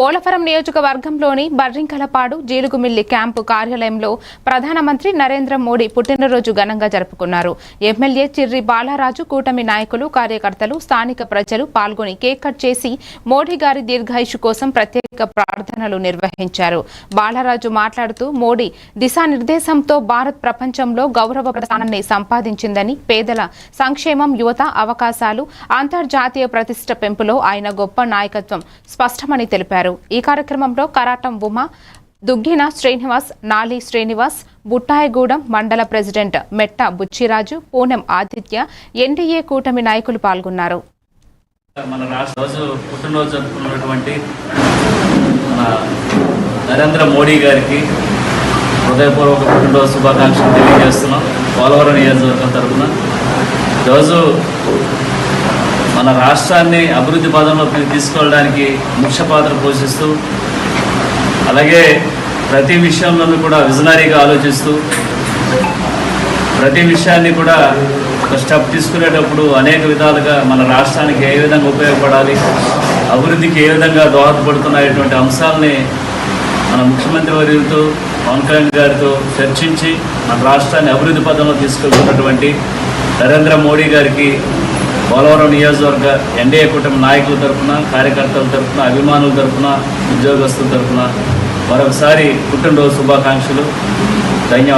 పోలవరం నియోజకవర్గంలోని బర్రింకలపాడు జీలుగుమిల్లి క్యాంపు కార్యాలయంలో ప్రధానమంత్రి నరేంద్ర మోడీ పుట్టినరోజు ఘనంగా జరుపుకున్నారు. ఎమ్మెల్యే చిర్రి బాలారాజు కూటమి నాయకులు కార్యకర్తలు స్థానిక ప్రజలు పాల్గొని కేక్ కట్ చేసి మోడీ గారి దీర్ఘాయుషు కోసం ప్రత్యేక ప్రార్థనలు నిర్వహించారు. బాలారాజు మాట్లాడుతూ మోడీ దిశానిర్దేశంతో భారత్ ప్రపంచంలో గౌరవ ప్రస్థానాన్ని సంపాదించిందని పేదల సంక్షేమం యువత అవకాశాలు అంతర్జాతీయ ప్రతిష్ట పెంపులో ఆయన గొప్ప నాయకత్వం స్పష్టమని తెలిపారు. పాల్గొన్నారు ఈ కార్యక్రమంలో కరాటం ఉమ దుగ్గిన శ్రీనివాస్ నాలి శ్రీనివాస్ బుట్టాయిగూడెం మండల ప్రెసిడెంట్ మెట్ట బుచ్చిరాజు పూనెం ఆదిత్య ఎన్డీఏ కూటమి నాయకులు పాల్గొన్నారు. మన రాష్ట్ర రోజు పుట్టినరోజు జరుపుకున్నటువంటి నరేంద్ర మోడీ గారికి హృదయపూర్వక పుట్టినరోజు శుభాకాంక్షలు తెలియజేస్తున్నాం. పోలవరం నియోజకవర్గం తరఫున. రోజు మన రాష్ట్రాన్ని అభివృద్ధి పదంలో తీసుకెళ్ళడానికి ముఖ్య పాత్ర పోషిస్తూ అలాగే ప్రతి విషయంలోనూ కూడా విజనరీగా ఆలోచిస్తూ ప్రతి విషయాన్ని కూడా ఒక స్టెప్ తీసుకునేటప్పుడు అనేక విధాలుగా మన రాష్ట్రానికి ఏ విధంగా ఉపయోగపడాలి అభివృద్ధికి ఏ విధంగా దోహదపడుతున్నటువంటి అంశాలని మన ముఖ్యమంత్రి వర్యులతో పవన్ కళ్యాణ్ గారితో చర్చించి మన రాష్ట్రాన్ని అభివృద్ధి పదంలో తీసుకెళ్తున్నటువంటి నరేంద్ర మోడీ గారికి పోలవరం నియోజకవర్గ ఎన్డీఏ కూటమి నాయకుల తరఫున కార్యకర్తల తరఫున అభిమానుల తరఫున ఉద్యోగస్తుల తరఫున మరొకసారి పుట్టినరోజు శుభాకాంక్షలు. ధన్యవాదాలు.